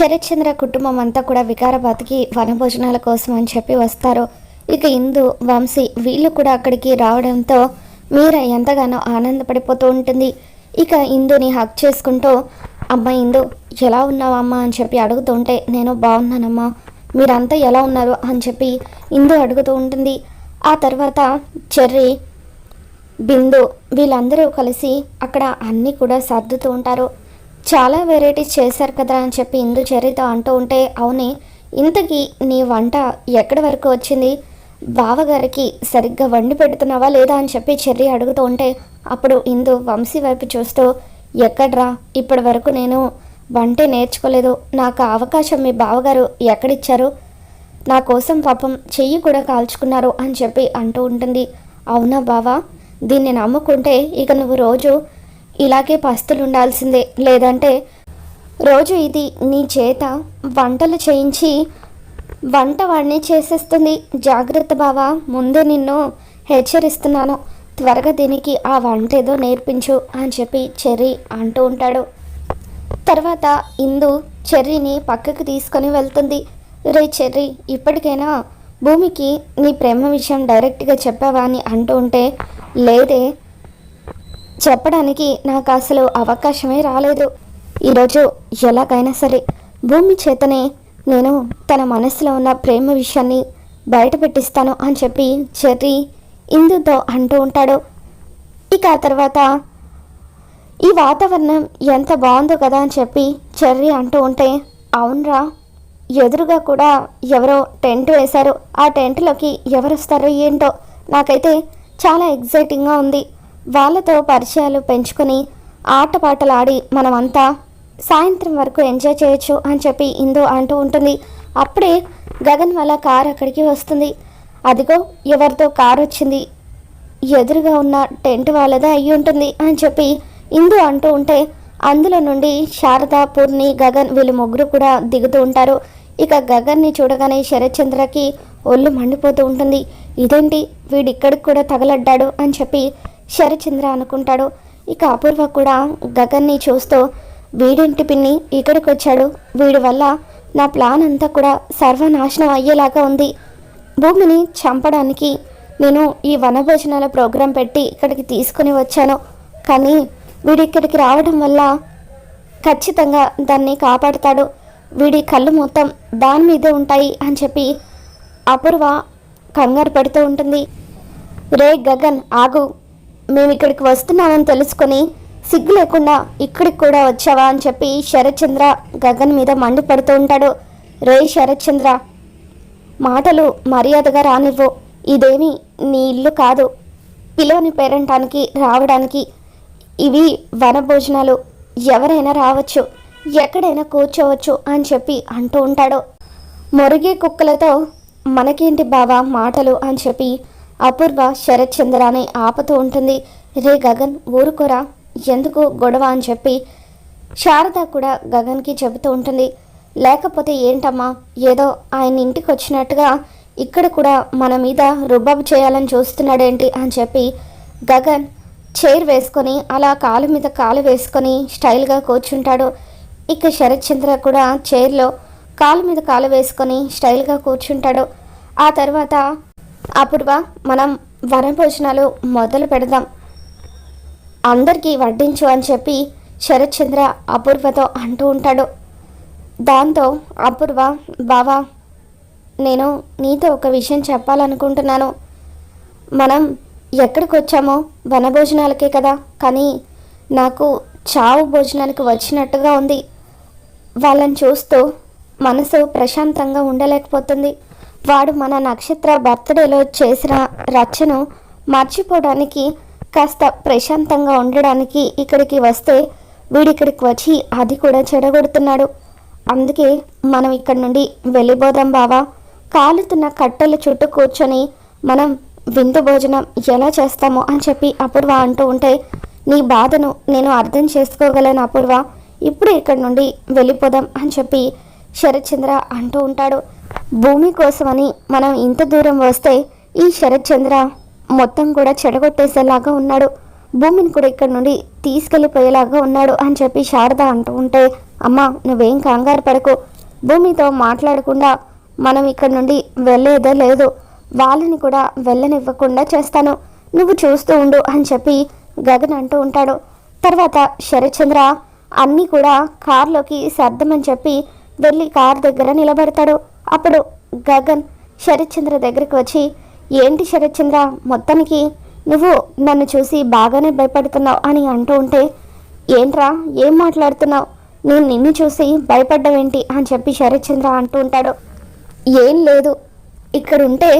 శరత్చంద్ర కుటుంబం అంతా కూడా వికారాబాద్కి వనభోజనాల కోసం అని చెప్పి వస్తారు. ఇక ఇందు వంశీ వీళ్ళు కూడా అక్కడికి రావడంతో మీర ఎంతగానో ఆనందపడిపోతూ ఉంటుంది. ఇక ఇందుని హక్ చేసుకుంటూ అమ్మ ఇందు ఎలా ఉన్నావమ్మా? అని చెప్పి అడుగుతూ ఉంటే నేను బాగున్నానమ్మా. మీరంతా ఎలా ఉన్నారు? అని చెప్పి ఇందు అడుగుతూ ఉంటుంది. ఆ తర్వాత చెర్రీ బిందు వీళ్ళందరూ కలిసి అక్కడ అన్నీ కూడా సర్దుతూ ఉంటారు. చాలా వెరైటీస్ చేశారు కదా అని చెప్పి ఇందు చరిత అంటూ ఉంటే అవునే ఇంతకీ నీ వంట ఎక్కడి వరకు వచ్చింది? బావగారికి సరిగ్గా వండి పెడుతున్నావా లేదా అని చెప్పి చెర్రి అడుగుతూ ఉంటే అప్పుడు ఇందు వంశీ వైపు చూస్తూ ఎక్కడ్రా ఇప్పటి వరకు నేను వంటే నేర్చుకోలేదు. నాకు అవకాశం మీ బావగారు ఎక్కడిచ్చారు? నా కోసం పాపం చెయ్యి కూడా కాల్చుకున్నారు అని చెప్పి అంటూ ఉంటుంది. అవునా బావా? దీన్ని నమ్ముకుంటే ఇక నువ్వు రోజు ఇలాగే పస్తులు ఉండాల్సిందే. లేదంటే రోజు ఇది నీ చేత వంటలు చేయించి వంట వాడిని చేసేస్తుంది. జాగ్రత్త బావా ముందే నిన్ను హెచ్చరిస్తున్నాను. త్వరగా దీనికి ఆ వంట ఏదో నేర్పించు అని చెప్పి చెర్రీ అంటూ ఉంటాడు. తర్వాత ఇందు చెర్రీని పక్కకు తీసుకొని వెళ్తుంది. రే చెర్రీ ఇప్పటికైనా భూమికి నీ ప్రేమ విషయం డైరెక్ట్గా చెప్పావా అని అంటూ ఉంటే లేదే చెప్పడానికి నాకు అసలు అవకాశమే రాలేదు. ఈరోజు ఎలాగైనా సరే భూమి చేతనే నేను తన మనసులో ఉన్న ప్రేమ విషయాన్ని బయట పెట్టిస్తాను అని చెప్పి చెర్రీ ఇందుతో అంటూ ఉంటాడు. ఇక ఆ తర్వాత ఈ వాతావరణం ఎంత బాగుందో కదా అని చెప్పి చెర్రీ అంటూ ఉంటే అవునరా ఎదురుగా కూడా ఎవరో టెంట్ వేశారు. ఆ టెంట్లోకి ఎవరు వస్తారో ఏంటో నాకైతే చాలా ఎగ్జైటింగ్గా ఉంది. వాళ్ళతో పరిచయాలు పెంచుకొని ఆటపాటలు ఆడి మనమంతా సాయంత్రం వరకు ఎంజాయ్ చేయొచ్చు అని చెప్పి ఇందు అంటూ ఉంటుంది. అప్పుడే గగన్ వాళ్ళ కార్ అక్కడికి వస్తుంది. అదిగో ఎవరితో కార్ వచ్చింది. ఎదురుగా ఉన్న టెంట్ వాళ్ళదే అయ్యి ఉంటుంది అని చెప్పి ఇందు అంటూ ఉంటే అందులో నుండి శారద పూర్ణి గగన్ వీళ్ళు ముగ్గురు కూడా దిగుతూ ఉంటారు. ఇక గగన్ని చూడగానే శరత్చంద్రకి ఒళ్ళు మండిపోతూ ఉంటుంది. ఇదేంటి? వీడిక్కడికి కూడా తగలడ్డాడు అని చెప్పి శరచంద్ర అనుకుంటాడు. ఇక అపూర్వ కూడా గగన్ని చూస్తూ వీడింటి పిన్ని? ఇక్కడికి వచ్చాడు వీడి వల్ల నా ప్లాన్ అంతా కూడా సర్వనాశనం అయ్యేలాగా ఉంది. భూమిని చంపడానికి నేను ఈ వనభోజనాల ప్రోగ్రాం పెట్టి ఇక్కడికి తీసుకుని వచ్చాను. కానీ వీడి ఇక్కడికి రావడం వల్ల ఖచ్చితంగా దాన్ని కాపాడుతాడు. వీడి కళ్ళు మొత్తం దాని మీదే ఉంటాయి అని చెప్పి అపూర్వ కంగారు పెడుతూ ఉంటుంది. రే గగన్ ఆగు. మేము ఇక్కడికి వస్తున్నామని తెలుసుకొని సిగ్గు లేకుండా ఇక్కడికి కూడా వచ్చావా అని చెప్పి శరత్చంద్ర గగన్ మీద మండిపడుతూ ఉంటాడు. రే శరత్చంద్ర మాటలు మర్యాదగా రానివ్వు. ఇదేమి నీ ఇల్లు కాదు. పిలోని పేరంటానికి రావడానికి ఇవి వనభోజనాలు. ఎవరైనా రావచ్చు ఎక్కడైనా కూర్చోవచ్చు అని చెప్పి అంటూ ఉంటాడు. మొరిగే కుక్కలతో మనకేంటి బావా మాటలు అని చెప్పి అపూర్వ శరత్ శరత్చంద్రాన్ని ఆపుతూ ఉంటుంది. రే గగన్ ఊరుకోరా? ఎందుకు గొడవ అని చెప్పి శారద కూడా గగన్కి చెబుతూ ఉంటుంది. లేకపోతే ఏంటమ్మా? ఏదో ఆయన ఇంటికి వచ్చినట్టుగా ఇక్కడ కూడా మన మీద రుబాబు చేయాలని చూస్తున్నాడేంటి అని చెప్పి గగన్ చైర్ వేసుకొని అలా కాలు మీద కాలు వేసుకొని స్టైల్గా కూర్చుంటాడు. ఇక శరత్చంద్ర కూడా చైర్లో కాలు మీద కాలు వేసుకొని స్టైల్గా కూర్చుంటాడు. ఆ తర్వాత అపూర్వ మనం వనభోజనాలు మొదలు పెడదాం. అందరికీ వడ్డించు అని చెప్పి శరత్చంద్ర అపూర్వతో అంటూ ఉంటాడు. దాంతో అపూర్వ బావా నేను నీతో ఒక విషయం చెప్పాలనుకుంటున్నాను. మనం ఎక్కడికి వచ్చామో వనభోజనాలకే కదా కానీ నాకు చావు భోజనానికి వచ్చినట్టుగా ఉంది. వాళ్ళని చూస్తూ మనసు ప్రశాంతంగా ఉండలేకపోతుంది. వాడు మన నక్షత్ర బర్త్డేలో చేసిన రచ్చను మర్చిపోవడానికి కాస్త ప్రశాంతంగా ఉండడానికి ఇక్కడికి వస్తే వీడిక్కడికి వచ్చి అది కూడా చెడగొడుతున్నాడు. అందుకే మనం ఇక్కడి నుండి వెళ్ళిపోదాం బావా. కాలుతున్న కట్టెల చుట్టూ కూర్చొని మనం విందు భోజనం ఎలా చేస్తామో అని చెప్పి అపూర్వ అంటూ ఉంటే నీ బాధను నేను అర్థం చేసుకోగలను అపూర్వ. ఇప్పుడు ఇక్కడి నుండి వెళ్ళిపోదాం అని చెప్పి శరత్చంద్ర అంటూ ఉంటాడు. భూమి కోసమని మనం ఇంత దూరం వస్తే ఈ శరత్చంద్ర మొత్తం కూడా చెడగొట్టేసేలాగా ఉన్నాడు. భూమిని కూడా ఇక్కడ నుండి తీసుకెళ్ళిపోయేలాగా ఉన్నాడు అని చెప్పి శారద అంటూ ఉంటే అమ్మా నువ్వేం కంగారు పడకు. భూమితో మాట్లాడకుండా మనం ఇక్కడ నుండి వెళ్ళేదే లేదు. వాళ్ళని కూడా వెళ్ళనివ్వకుండా చేస్తాను. నువ్వు చూస్తూ ఉండు అని చెప్పి గగన్ అంటూ ఉంటాడు. తర్వాత శరత్చంద్ర అన్నీ కూడా కార్లోకి సర్దమని చెప్పి వెళ్ళి కార్ దగ్గర నిలబడతాడు. అప్పుడు గగన్ శరత్చంద్ర దగ్గరికి వచ్చి ఏంటి శరత్చంద్ర మొత్తానికి నువ్వు నన్ను చూసి బాగానే భయపడుతున్నావు అని అంటూ ఉంటే ఏంట్రా ఏం మాట్లాడుతున్నావు? నేను నిన్ను చూసి భయపడ్డావేంటి అని చెప్పి శరత్చంద్ర అంటూ ఉంటాడు. ఏం లేదు. ఇక్కడ ఉంటే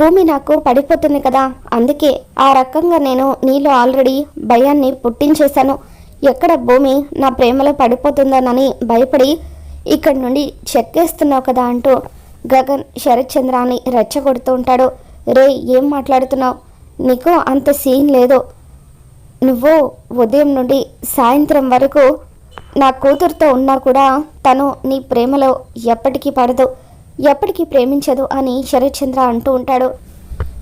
భూమి నాకు పడిపోతుంది కదా. అందుకే ఆ రకంగా నేను నీలో ఆల్రెడీ భయాన్ని పుట్టించేశాను. ఎక్కడ భూమి నా ప్రేమలో పడిపోతుందోనని భయపడి ఇక్కడి నుండి చెక్కేస్తున్నావు కదా అంటూ గగన్ శరత్చంద్రాన్ని రెచ్చగొడుతూ ఉంటాడు. రే ఏం మాట్లాడుతున్నావు? నీకు అంత సీన్ లేదు. నువ్వు ఉదయం నుండి సాయంత్రం వరకు నా కూతురుతో ఉన్నా కూడా తను నీ ప్రేమలో ఎప్పటికీ పడదు. ఎప్పటికీ ప్రేమించదు అని శరత్చంద్ర అంటూ ఉంటాడు.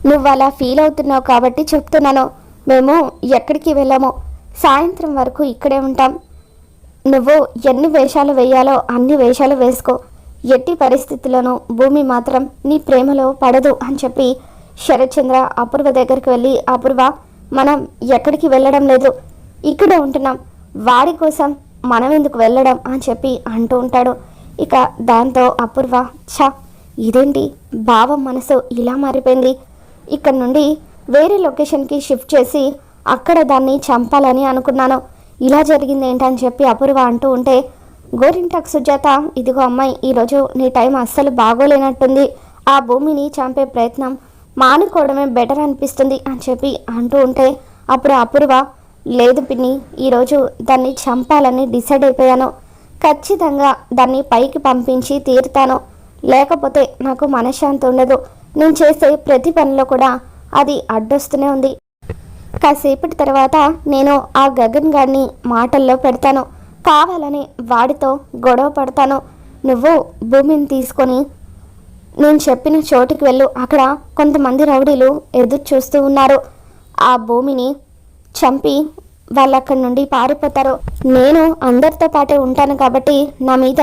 నువ్వు అలా ఫీల్ అవుతున్నావు కాబట్టి చెప్తున్నాను. మేము ఎక్కడికి వెళ్ళాము? సాయంత్రం వరకు ఇక్కడే ఉంటాం. నువ్వు ఎన్ని వేషాలు వేయాలో అన్ని వేషాలు వేసుకో. ఎట్టి పరిస్థితుల్లోనూ భూమి మాత్రం నీ ప్రేమలో పడదు అని చెప్పి శరత్చంద్ర అపూర్వ దగ్గరికి వెళ్ళి అపూర్వ మనం ఎక్కడికి వెళ్ళడం లేదు. ఇక్కడే ఉంటున్నాం. వాడి కోసం మనం ఎందుకు వెళ్ళడం? అని చెప్పి అంటూ ఉంటాడు. ఇక దాంతో అపూర్వ ఛా ఇదేంటి? భావం మనసు ఇలా మారిపోయింది. ఇక్కడ నుండి వేరే లొకేషన్కి షిఫ్ట్ చేసి అక్కడ దాన్ని చంపాలని అనుకున్నాను. ఇలా జరిగింది ఏంటని చెప్పి అపూర్వ అంటూ ఉంటే గోరింటాక్ సుజాత ఇదిగో అమ్మాయి ఈరోజు నీ టైం అస్సలు బాగోలేనట్టుంది. ఆ భూమిని చంపే ప్రయత్నం మానుకోవడమే బెటర్ అనిపిస్తుంది అని చెప్పి అంటూ ఉంటే అప్పుడు అపూర్వ లేదు పిన్ని ఈరోజు దాన్ని చంపాలని డిసైడ్ అయిపోయాను. ఖచ్చితంగా దాన్ని పైకి పంపించి తీరుతాను. లేకపోతే నాకు మనశ్శాంతి ఉండదు. నేను చేసే ప్రతి పనిలో కూడా అది అడ్డొస్తూనే ఉంది. కాసేపటి తర్వాత నేను ఆ గగన్ గారిని మాటల్లో పెడతాను. కావాలని వాడితో గొడవ పడతాను. నువ్వు భూమిని తీసుకొని నేను చెప్పిన చోటుకి వెళ్ళు. అక్కడ కొంతమంది రౌడీలు ఎదురు చూస్తూ ఉన్నారు. ఆ భూమిని చంపి వాళ్ళు అక్కడి నుండి పారిపోతారు. నేను అందరితో పాటే ఉంటాను కాబట్టి నా మీద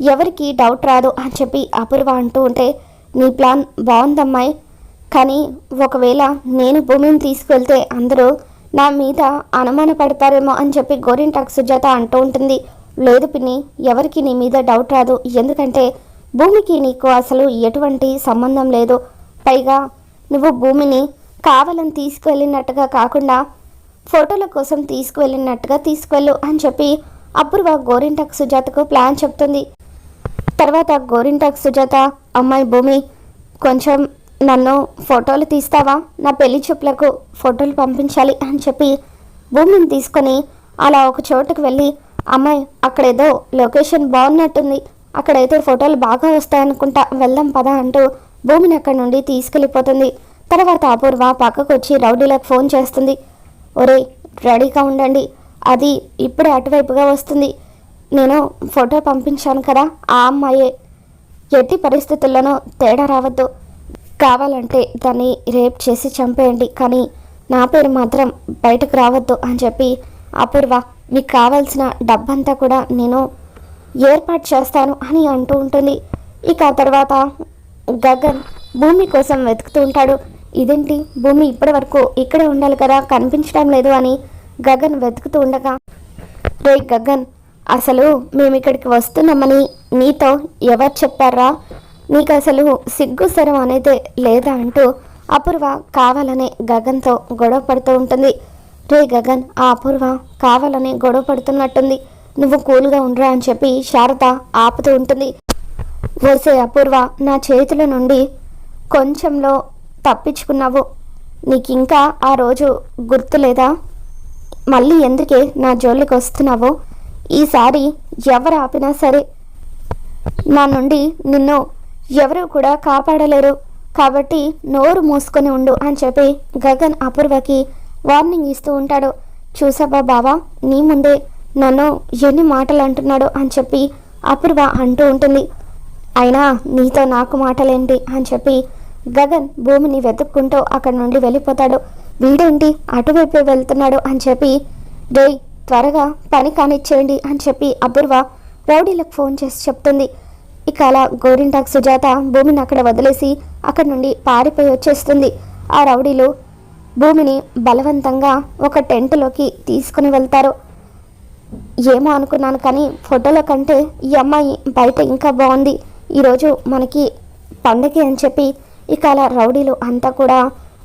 ఎవరికి డౌట్ రాదు అని చెప్పి అపూర్వ అంటూ ఉంటే నీ ప్లాన్ బాగుందమ్మాయి. కానీ ఒకవేళ నేను భూమిని తీసుకువెళ్తే అందరూ నా మీద అనుమాన పడతారేమో అని చెప్పి గోరింటాక్ సుజాత అంటూ ఉంటుంది. లేదు పిన్ని ఎవరికి నీ మీద డౌట్ రాదు. ఎందుకంటే భూమికి నీకు అసలు ఎటువంటి సంబంధం లేదు. పైగా నువ్వు భూమిని కావాలని తీసుకువెళ్ళినట్టుగా కాకుండా ఫోటోల కోసం తీసుకువెళ్ళినట్టుగా తీసుకువెళ్ళు అని చెప్పి అపూర్వ గోరింటాక్ సుజాతకు ప్లాన్ చెప్తుంది. తర్వాత గోరింటాక్ సుజాత అమ్మాయి భూమి కొంచెం నన్ను ఫోటోలు తీస్తావా? నా పెళ్ళి చూపులకు ఫోటోలు పంపించాలి అని చెప్పి భూమిని తీసుకొని అలా ఒక చోటుకు వెళ్ళి అమ్మాయి అక్కడేదో లొకేషన్ బాగున్నట్టుంది అక్కడైతే ఫోటోలు బాగా వస్తాయనుకుంటా వెళ్దాం పదా అంటూ భూమిని అక్కడి నుండి తీసుకెళ్ళిపోతుంది. తర్వాత అపూర్వ పక్కకు వచ్చి రౌడీలకు ఫోన్ చేస్తుంది. ఒరేయ్ రెడీగా ఉండండి. అది ఇప్పుడే అటువైపుగా వస్తుంది. నేను ఫోటో పంపించాను కదా ఆ అమ్మాయే. ఎట్టి పరిస్థితుల్లోనూ తేడా రావద్దు. కావాలంటే దాన్ని రేప్ చేసి చంపేయండి కానీ నా పేరు మాత్రం బయటకు రావద్దు అని చెప్పి అపూర్వ మీకు కావాల్సిన డబ్బంతా కూడా నేను ఏర్పాటు చేస్తాను అని అంటూ ఉంటుంది. ఇక ఆ తర్వాత గగన్ భూమి కోసం వెతుకుతూ ఉంటాడు. ఇదేంటి? భూమి ఇప్పటి వరకు ఇక్కడే ఉండాలి కదా కనిపించడం లేదు అని గగన్ వెతుకుతూ ఉండగా రే గగన్ అసలు మేము ఇక్కడికి వస్తున్నామని నీతో ఎవరు చెప్పారా? నీకు అసలు సిగ్గు సరం అనేది లేదా అంటూ అపూర్వ కావాలనే గగన్తో గొడవ పడుతూ ఉంటుంది. రే గగన్ ఆ అపూర్వ కావాలని గొడవ పడుతున్నట్టుంది. నువ్వు కూల్గా ఉండరా అని చెప్పి శారద ఆపుతూ ఉంటుంది. వసే అపూర్వ నా చేతుల నుండి కొంచెంలో తప్పించుకున్నావు. నీకు ఇంకా ఆ రోజు గుర్తులేదా మళ్ళీ ఎందుకే నా జోలికి వస్తున్నావో? ఈసారి ఎవరు ఆపినా సరే నా నుండి నిన్ను ఎవరూ కూడా కాపాడలేరు. కాబట్టి నోరు మూసుకొని ఉండు అని చెప్పి గగన్ అపూర్వకి వార్నింగ్ ఇస్తూ ఉంటాడు. చూసావా బావా? నీ ముందే నన్ను ఎన్ని మాటలు అంటున్నాడు అని చెప్పి అపూర్వ అంటూ ఉంటుంది. అయినా నీతో నాకు మాటలేంటి అని చెప్పి గగన్ భూమిని వెతుక్కుంటూ అక్కడ నుండి వెళ్ళిపోతాడు. వీడేంటి అటువైపే వెళ్తున్నాడు అని చెప్పి రేయ్ త్వరగా పని కానిచ్చేయండి అని చెప్పి అపూర్వ రౌడీలకు ఫోన్ చేసి చెప్తుంది. ఇక అలా గోరింటాక్ సుజాత భూమిని అక్కడ వదిలేసి అక్కడి నుండి పారిపోయి వచ్చేస్తుంది. ఆ రౌడీలు భూమిని బలవంతంగా ఒక టెంట్లోకి తీసుకుని వెళ్తారు. ఏమో అనుకున్నాను కానీ ఫోటోలో కంటే ఈ అమ్మాయి బయట ఇంకా బాగుంది. ఈరోజు మనకి పండగ అని చెప్పి ఇక అలా రౌడీలు అంతా కూడా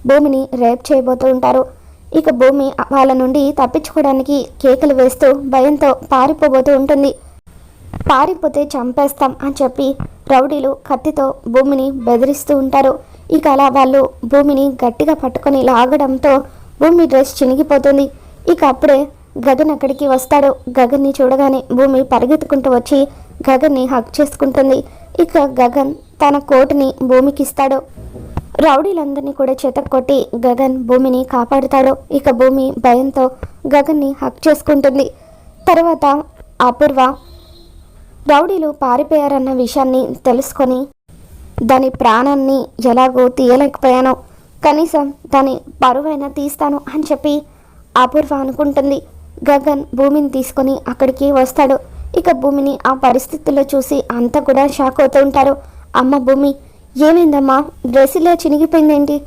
భూమిని రేప్ చేయబోతూ ఉంటారు. ఇక భూమి వాళ్ళ నుండి తప్పించుకోవడానికి కేకలు వేస్తూ భయంతో పారిపోబోతూ ఉంటుంది. పారిపోతే చంపేస్తాం అని చెప్పి రౌడీలు కత్తితో భూమిని బెదిరిస్తూ ఉంటారు. ఇక అలా వాళ్ళు భూమిని గట్టిగా పట్టుకొని లాగడంతో భూమి డ్రెస్ చినిగిపోతుంది. ఇక అప్పుడే గగన్ అక్కడికి వస్తాడు. గగన్ని చూడగానే భూమి పరిగెత్తుకుంటూ వచ్చి గగన్ని హక్ చేసుకుంటుంది. ఇక గగన్ తన కోటుని భూమికి ఇస్తాడు రౌడీలందరినీ కూడా కొట్టి గగన్ భూమిని కాపాడుతాడు. ఇక భూమి భయంతో గగన్ని హక్ చేసుకుంటుంది. తర్వాత అపూర్వ రౌడీలు పారిపోయారన్న విషయాన్ని తెలుసుకొని దాని ప్రాణాన్ని ఎలాగో తీయలేకపోయాను కనీసం దాని పరువైనా తీస్తాను అని చెప్పి అపూర్వ అనుకుంటుంది. గగన్ భూమిని తీసుకొని అక్కడికి వస్తాడు. ఇక భూమిని ఆ పరిస్థితుల్లో చూసి అంతా కూడా షాక్ అవుతూ ఉంటారు. అమ్మ భూమి ఏమైందమ్మా? డ్రెస్సులో చినిగిపోయిందేంటి?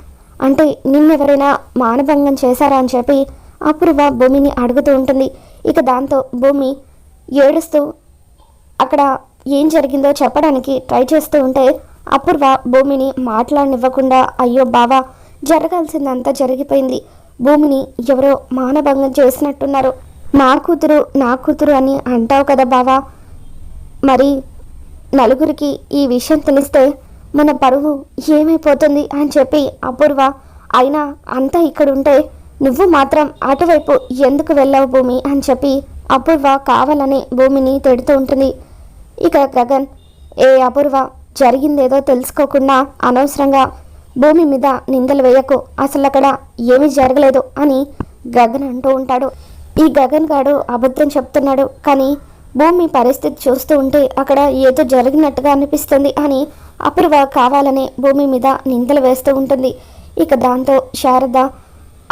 అంటే నిన్నెవరైనా మానభంగం చేశారా అని చెప్పి అపూర్వ భూమిని అడుగుతూ ఉంటుంది. ఇక దాంతో భూమి ఏడుస్తూ అక్కడ ఏం జరిగిందో చెప్పడానికి ట్రై చేస్తూ ఉంటే అపూర్వ భూమిని మాట్లాడనివ్వకుండా అయ్యో బావా జరగాల్సిందంతా జరిగిపోయింది. భూమిని ఎవరో మానభంగం చేసినట్టున్నారు. నా కూతురు నా కూతురు అని అంటావు కదా బావా. మరి నలుగురికి ఈ విషయం తెలిస్తే మన పరువు ఏమైపోతుంది? అని చెప్పి అపూర్వ అయినా అంతా ఇక్కడ ఉంటే నువ్వు మాత్రం అటువైపు ఎందుకు వెళ్ళావు భూమి? అని చెప్పి అపూర్వ కావాలని భూమిని తిడుతూ ఉంటుంది. ఇక గగన్ ఏ అపూర్వ జరిగిందేదో తెలుసుకోకుండా అనవసరంగా భూమి మీద నిందలు వేయకు. అసలు అక్కడ ఏమీ జరగలేదు అని గగన్ అంటూ ఉంటాడు. ఈ గగన్ గాడు అబద్ధం చెప్తున్నాడు. కానీ భూమి పరిస్థితి చూస్తూ ఉంటే అక్కడ ఏదో జరిగినట్టుగా అనిపిస్తుంది అని అపూర్వ కావాలనే భూమి మీద నిందలు వేస్తూ ఉంటుంది. ఇక దాంతో శారద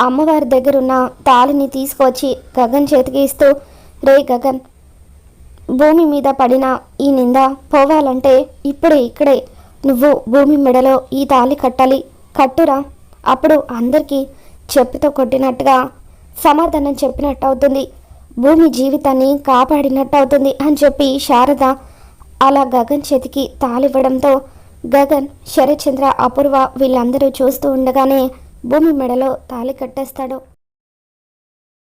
అమ్మవారి దగ్గరున్న తాళిని తీసుకొచ్చి గగన్ చేతికి ఇస్తూ రే గగన్ భూమి మీద పడిన ఈ నింద పోవాలంటే ఇప్పుడే ఇక్కడే. నువ్వు భూమి మెడలో ఈ తాళి కట్టాలి. కట్టురా. అప్పుడు అందరికీ చెప్పుతో కొట్టినట్టుగా సమాధానం చెప్పినట్టు అవుతుంది భూమి జీవితాన్ని కాపాడినట్టు అవుతుంది అని చెప్పి శారద అలా గగన్ చేతికి తాళివ్వడంతో గగన్ శరచంద్ర అపూర్వ వీళ్ళందరూ చూస్తూ ఉండగానే భూమి మెడలో తాళి కట్టేస్తాడు.